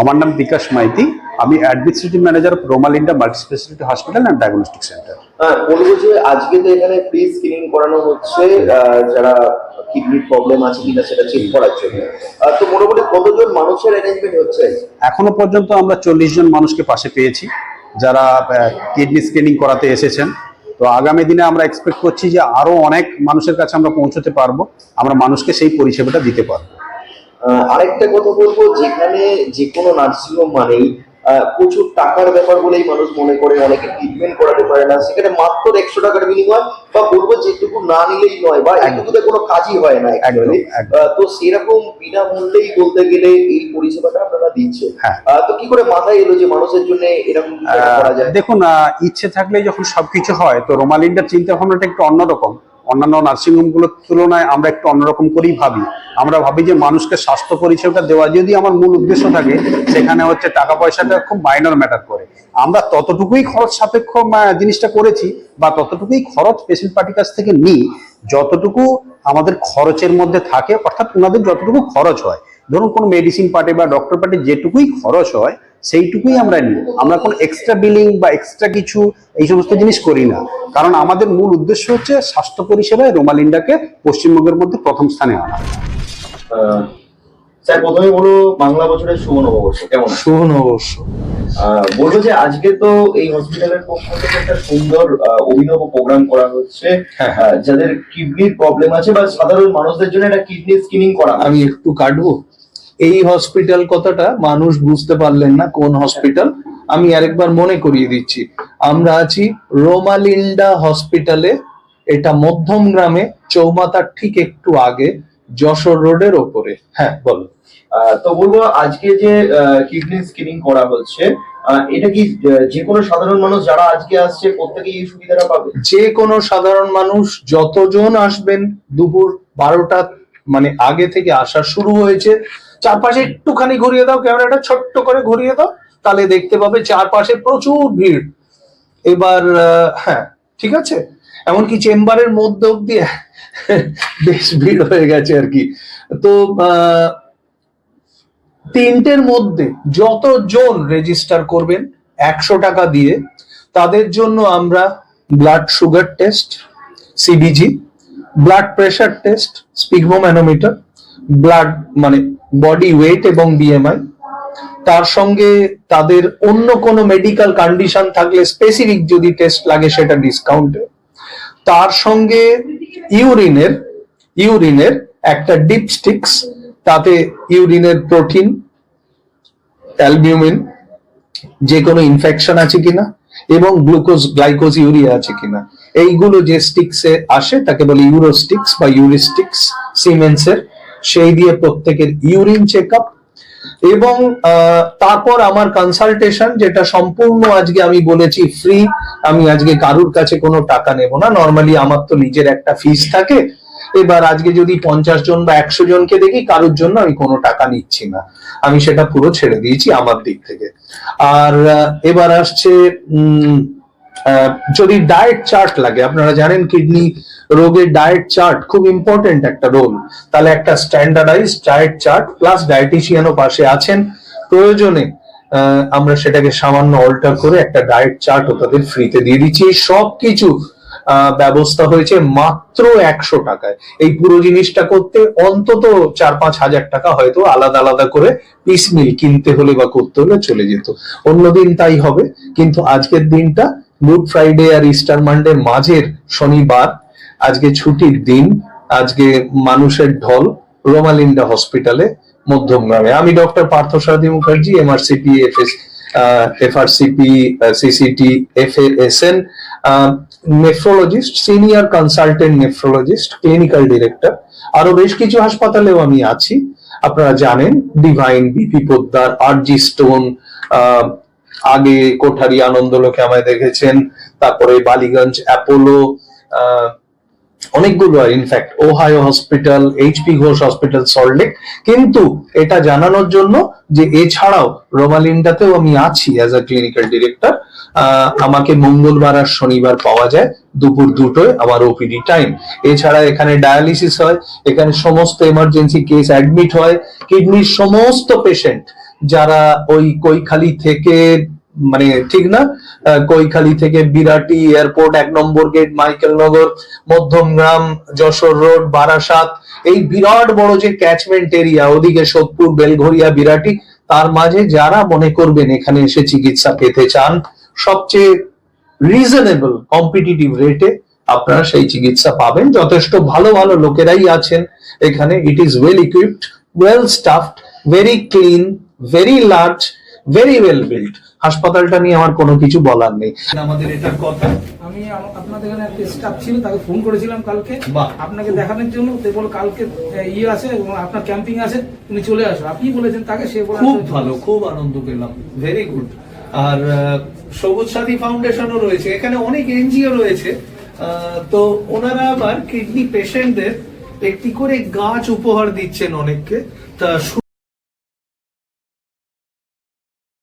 আমার নাম বিকাশ মাইতি। আমি administrative manager Romalinda multi speciality hospital and diagnostic centre হ্যাঁ বলব যে আজকে তো এখানে ফ্রি স্ক্রিনিং করানো হচ্ছে আহ, যারা কিডনির প্রবলেম আছে কিনা সেটা চেক করার জন্য। তো মোটামুটি কতজন মানুষের অ্যারেঞ্জমেন্ট হচ্ছে? এখনও পর্যন্ত আমরা চল্লিশ জন মানুষকে পাশে পেয়েছি যারা কিডনি স্ক্রিনিং করাতে এসেছেন। তো আগামী দিনে আমরা এক্সপেক্ট করছি যে আরও অনেক মানুষের কাছে আমরা পৌঁছতে পারব আমরা মানুষকে সেই পরিষেবাটা দিতে পারব। আরেকটা কথা বলব যেখানে যে কোনো নার্সিংহোম মানেই প্রচুর টাকার ব্যাপার বলেই মানুষ মনে করে অনেকে ট্রিটমেন্ট করাতে পারে না। সেখানে মাত্র একশো টাকার বিনিময় বা বলব যেটুকু না নিলেই নয় বা এইটুকুতে কোনো কাজই হয় না। আহ, তো সেরকম বিনামূল্যেই বলতে গেলে এই পরিষেবাটা আপনারা দিচ্ছেন। হ্যাঁ। তো কি করে মাথায় এলো যে মানুষের জন্য এরকম করা যায়? দেখুন ইচ্ছে থাকলে যখন সবকিছু হয় তো রোমালিন্ডার চিন্তা ভাবনাটা একটু অন্যরকম। অন্যান্য নার্সিংহোমগুলোর তুলনায় আমরা একটু অন্যরকম করেই ভাবি। আমরা ভাবি যে মানুষকে স্বাস্থ্য পরিষেবাটা দেওয়া যদি আমার মূল উদ্দেশ্য থাকে, সেখানে হচ্ছে টাকা পয়সাটা খুব মাইনর ম্যাটার করে। আমরা ততটুকুই খরচ সাপেক্ষ জিনিসটা করেছি বা ততটুকুই খরচ পেশেন্ট পার্টির কাছ থেকে নিই, যতটুকু আমাদের খরচের মধ্যে থাকে, অর্থাৎ ওনাদের যতটুকু খরচ হয়। ধরুন কোনো মেডিসিন পার্টে বা ডক্টর পার্টে যেটুকুই খরচ হয় সেইটুকুই আমরা নিই। আমরা কোনো এক্সট্রা বিলিং বা এক্সট্রা কিছু এই সমস্ত জিনিস করি না। কারণ আমাদের মূল উদ্দেশ্য হচ্ছে স্বাস্থ্য পরিষেবায় রোমালিন্ডাকে পশ্চিমবঙ্গের মধ্যে প্রথম স্থানে আনা। স্যার প্রথমে বলো বাংলা বছরের শুভ নববর্ষ কেমন? শুভ নববর্ষ। আহ, বলব যে আজকে তো এই হসপিটালের পক্ষ থেকে একটা সুন্দর আহ, অভিনব প্রোগ্রাম করা হচ্ছে। হ্যাঁ, আহ, যাদের কিডনির প্রবলেম আছে বা সাধারণ মানুষদের জন্য একটা কিডনি স্ক্রিনিং করা আমি একটু কাটবো? এই হসপিটাল কথাটা মানুষ বুঝতে পারলেন না কোন হসপিটাল আমি আরেকবার মনে করিয়ে দিচ্ছি। আমরা আছি রোমালিন্ডা হসপিটালে এটা মধ্যম গ্রামে চৌমাতার ঠিক একটু আগে যশোর রোডের ওপরে। হ্যাঁ বলো। তো বলব আজকে যে কিডনি স্ক্রিনিং করা হচ্ছে এটা কি যে কোনো সাধারণ মানুষ যারা আজকে আসছে প্রত্যেকেই এই সুবিধাটা পাবে? যে কোনো সাধারণ মানুষ যতজন আসবেন দুপুর বারোটা মানে আগে থেকে আসা শুরু হয়েছে। চারপাশে একটুখানি ঘুরিয়ে দাও, ক্যামেরাটা ছোট্ট করে ঘুরিয়ে দাও, তাহলে দেখতে পাবে চারপাশে প্রচুর ভিড়। এবার হ্যাঁ ঠিক আছে? এমনকি চেম্বারের মধ্যে অব্দি বেশ ভিড় হয়ে গেছে আর কি। তো তিনটের মধ্যে যতজন রেজিস্টার করবেন একশো টাকা দিয়ে, তাদের জন্য আমরা blood sugar test CBG blood pressure test sphygmomanometer blood মানে বডি ওয়েট এবং বিএমআই তার সঙ্গে তাদের অন্য কোনো মেডিকেল কন্ডিশন থাকলে স্পেসিফিক যদি টেস্ট লাগে সেটা ডিসকাউন্টে তার সঙ্গে ইউরিনের ইউরিনের একটা ডিপস্টিক্স তাতে ইউরিনের প্রোটিন অ্যালবিউমিন যে কোনো ইনফেকশন আছে কিনা, এবং গ্লুকোজ গ্লাইকোজ ইউরিয়া আছে কিনা। এইগুলো যে স্টিক্সে আসে, তাকে বলে ইউরোস্টিক্স বা ইউরিস্টিক্স সিমেন্সের সেই দিয়ে প্রত্যেকের ইউরিন চেক আপ এবং তারপর আমার কনসালটেশন যেটা সম্পূর্ণ আজকে আমি বলেছি ফ্রি আমি আজকে কারুর কাছে কোনো টাকা নেব না। নর্মালি আমার তো নিজের একটা ফিস থাকে। এবার আজকে যদি পঞ্চাশ জন বা একশো জনকে দেখি কারুর জন্য আমি কোনো টাকা নিচ্ছি না। আমি সেটা পুরো ছেড়ে দিয়েছি আমার দিক থেকে। আর এবার আসছে উম, যদি ডায়েট চার্ট লাগে, আপনারা জানেন কিডনি রোগের ডায়েট চার্ট খুব ইম্পর্টেন্ট একটা রোল তাহলে একটা স্ট্যান্ডার্ডাইজ ডায়েট চার্ট প্লাস ডায়েটিশিয়ানও পাশে আছেন। প্রয়োজনে আমরা সেটাকে সামান্য অল্টার করে একটা ডায়েট চার্টও তাদের ফ্রিতে দিয়ে দিচ্ছি। এই সব কিছু ব্যবস্থা হয়েছে মাত্র একশো টাকায়। এই পুরো জিনিসটা করতে অন্তত চার পাঁচ হাজার টাকা হয়তো আলাদা আলাদা করে পিস মিল কিনতে হলে বা করতে হলে চলে যেত। অন্যদিন তাই হবে, কিন্তু আজকের দিনটা গুড ফ্রাইডে আর ইস্টার মানডে মাঝের শনিবার। আজকে ছুটির দিন আজকে মানুষের ঢল রোমালিন্ডা হসপিটালে মধ্যমগ্রামে। আমি doctor Partha Parthasarathi Mukherjee MRCP FS FRCP CCT F S N nephrologist senior consultant nephrologist clinical director আরও বেশ কিছু হাসপাতালেও আমি আছি। আপনারা জানেন divine BP Poddar RG stone ah, আগে কোঠারি আনন্দলোকে আমায় দেখেছেন, তারপরে বালিগঞ্জ, অ্যাপোলো অনেকগুলো in fact Ohio hospital HP Ghosh hospital Salt Lake কিন্তু এটা জানানোর জন্য যে এছাড়াও রোমালিন্ডাতেও আমি আছি অ্যাজ আ ক্লিনিক্যাল ডিরেক্টর আমাকে মঙ্গলবার আর শনিবার পাওয়া যায় দুপুর দুটোয় আমার ওপিডি টাইম এছাড়া এখানে ডায়ালিসিস হয়, এখানে সমস্ত এমার্জেন্সি কেস অ্যাডমিট হয়। কিডনির সমস্ত পেশেন্ট যারা ওই কৈখালি থেকে মানে ঠিক না? কৈখালি থেকে বিরাটি এয়ারপোর্ট, এক নম্বর গেট, মাইকেলনগর মধ্যমগ্রাম যশোর রোড, বারাসাত। এই বিরাট বড় যে ক্যাচমেন্ট এরিয়া ওদিকে সোদপুর, বেলঘরিয়া, বিরাটি, তার মাঝে যারা মনে করবেন এখানে এসে চিকিৎসা পেতে চান, সবচেয়ে রিজনেবল কম্পিটিটিভ রেটে আপনারা সেই চিকিৎসা পাবেন। যথেষ্ট ভালো ভালো লোকেরাই আছেন এখানে। It is well equipped well staffed very clean very large very well build হাসপাতালটা নিয়ে আমার কোনো কিছু বলার নেই। আমাদের এটা কথা। আমি আপনাদের এখানে একটা স্টাফ ছিল তাকে ফোন করেছিলাম কালকে। আপনাকে দেখানোর জন্য তো বল কালকে ইয়ে আছে আপনার ক্যাম্পিং আছে তুমি চলে আসো। আপনি বলেছেন তাকে সে বলে খুব ভালো খুব আনন্দ পেলাম। ভেরি গুড আর আহ, সবুজ সাথী ফাউন্ডেশনও রয়েছে। এখানে অনেক এনজিও রয়েছে। আহ, তো ওনারা আবার কিডনি পেশেন্টদের একটি করে গাছ উপহার দিচ্ছেন অনেককে। তা